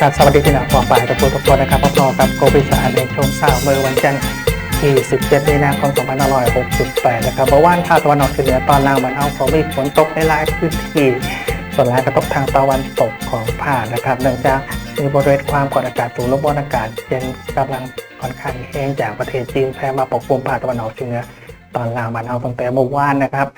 ครับสวัสดีพี่น้องกองฝ่ายทุกคนทุกคนนะครับพบกับโกบิสารในช่วงเช้าเมื่อวันจันทร์ที่ 17 มีนาคม 2568 นะครับเมื่อวานภาคตะวันออกเฉียงเหนือตอนล่างมันเอาของมีฝนตกในหลายพื้นที่ส่วนหลายกระทบทางตะวันตกของภาคนะครับเนื่องจากมีบริเวณความกดอากาศสูงและมวลอากาศเย็นกำลังค่อนข้างแห้งจากประเทศจีนแผ่มาปกคลุมภาคตะวันออกเฉียงเหนือตอนล่างมันเอาตั้งแต่เมื่อวานนะครับ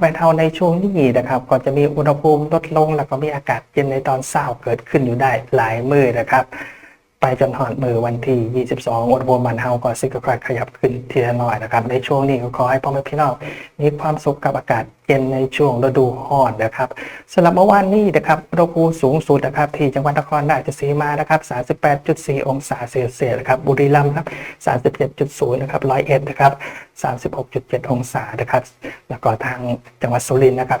ไปเท่าในช่วงนี้นะครับ ก็จะมีอุณหภูมิลดลง แล้วก็มีอากาศเย็นในตอนเช้าเกิดขึ้นอยู่ได้หลายมือนะครับ ไปจนหอดมือวันที่ 22 อุณหภูมิมันเฮาก็สิกค่อยขยับขึ้นทีละหน่อยนะครับ ในช่วงนี้ก็ขอให้พ่อแม่พี่น้องมีความสุขกับอากาศ ย็นในช่วงฤดูร้อนนะครับสำหรับเมื่อวานนี้นะครับอุณหภูมิสูงสุดนะครับที่จังหวัดนครราชสีมานะครับ 38.4 องศาเซลเซียสนะครับบุรีรัมย์ครับ 37.0 นะครับร้อยเอ็ดนะครับ 36.7 องศานะครับแล้วก็ทางจังหวัดสุรินทร์นะครับ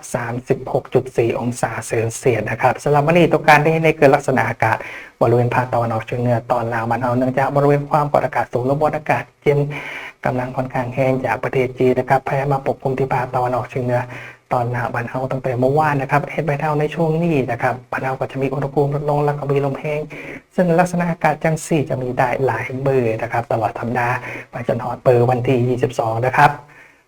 36.4 องศาเซลเซียสนะครับสำหรับวันนี้ตัวการที่ในเกิดลักษณะอากาศบริเวณภาคตะวันออกเฉียงเหนือตอนล่างมันเอาเนื่องจากบริเวณความกดอากาศสูงและมวลอากาศเย็น กำลังค่อนข้างแห้งจากประเทศจีนนะครับแผ่มาปกคลุมที่ภาคตะวันออกเฉียงเหนือตอนหนาบันเทาตั้งแต่เมื่อวานนะครับเห็นไปเท่าในช่วงนี้นะครับบันเทาก็จะมีอุณหภูมิลดลงแล้วก็มีลมแห้งซึ่งลักษณะอากาศจังสี่จะมีได้หลายมือนะครับ ตลอดสัปดาห์ไปจนถึงเปิดวันที่ 22 นะครับ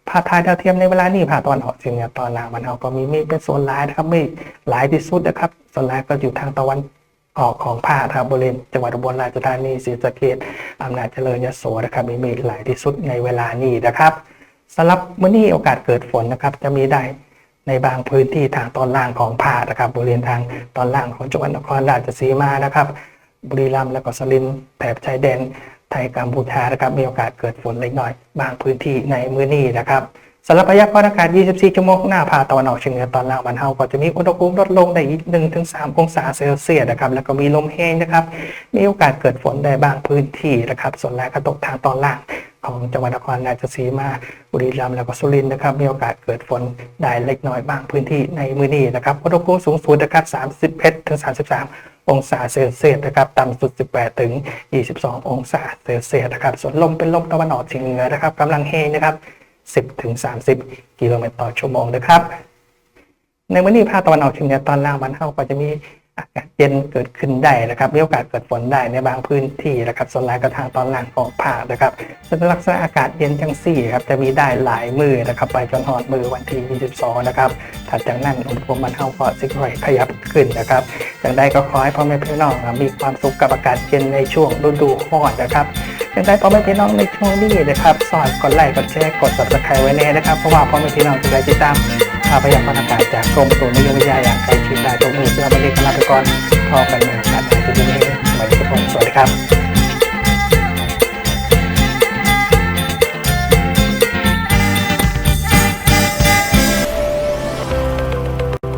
ภาพถ่ายดาวเทียมในเวลานี้ภาคตะวันออกเฉียงเหนือตอนล่างมันเอาก็มีเมฆเป็นโซนร้ายนะครับเมฆหลายที่สุดนะครับโซนร้ายก็อยู่ทางตะวัน ออกของภาคครับบริเวณจังหวัดอุบลราชธานีศรีสะเกษอำนาจเจริญยโสนะครับมีเมฆหลายที่สุดในเวลานี้นะครับสำหรับมื้อนี้โอกาสเกิดฝนนะครับ จะมีได้ในบางพื้นที่ทางตอนล่างของภาคนะครับบริเวณทางตอนล่างของจังหวัดนครราชสีมานะครับ บุรีรัมย์และก็สรินทร์แถบชายแดนไทยกัมพูชานะครับมีโอกาสเกิดฝนเล็กน้อย บางพื้นที่ในมื้อนี้นะครับ สำหรับพยากรณ์อากาศ 24 ชั่วโมงข้างหน้าภาคตะวันออกเฉียงเหนือตอนล่างบ้านเฮาก็จะมีอุณหภูมิลดลงได้อีก1-3 องศาเซลเซียสนะครับ แล้วก็มีลมแห้งนะครับ มีโอกาสเกิดฝนได้บางพื้นที่นะครับ ส่วนแรกก็ตกทางตอนล่างของจังหวัดนครราชสีมา บุรีรัมย์ แล้วก็สุรินทร์นะครับ มีโอกาสเกิดฝนได้เล็กน้อยบางพื้นที่ในมื้อนี้นะครับ อุณหภูมิสูงสุดนะครับ 31ถึง33 องศาเซลเซียสนะครับ ต่ำสุด 18ถึง22 องศาเซลเซียสนะครับ ส่วนลมเป็นลมตะวันออกเฉียงเหนือนะครับกำลังเฮนะครับ 10ถึง30 กิโลเมตรต่อชั่วโมงนะครับ ในมื้อนี้ภาคตะวันออกเฉียงเหนือตอนล่างบ้านเฮาก็จะมีอากาศเย็นเกิดขึ้นได้นะครับมีโอกาสเกิดฝนได้ในบางพื้นที่นะครับส่วนหลายก็ทางตอนล่างของภาคนะครับซึ่งลักษณะอากาศเย็นจังสี่ครับจะมีได้หลายมือนะครับ ไปจนหอดมือวันที่ 22 นะครับถัดจากนั้นอุณหภูมิมันเฮาก็สิค่อยขยับขึ้นนะครับอย่างใดก็ขอให้พ่อแม่พี่น้องมีความสุขกับอากาศเย็นในช่วงฤดูร้อนนะครับ อย่างไดพ่อแม่พี่น้องในช่วงนี้นะครับสอนกดไลค์กดแชร์กด subscribe ไว้แน่นะครับเพราะว่าพ่อแม่พี่น้องจะได้ติดตามข่าวพยากรณ์อากาศจากกรมตุนิยมวิทยาอย่างใกล้ชิดได้ตรงมือเสื้อบันเดกลาไปก่อนพอกันในอากาศในที่นี้สวัสดีครับผมสวัสดีครับ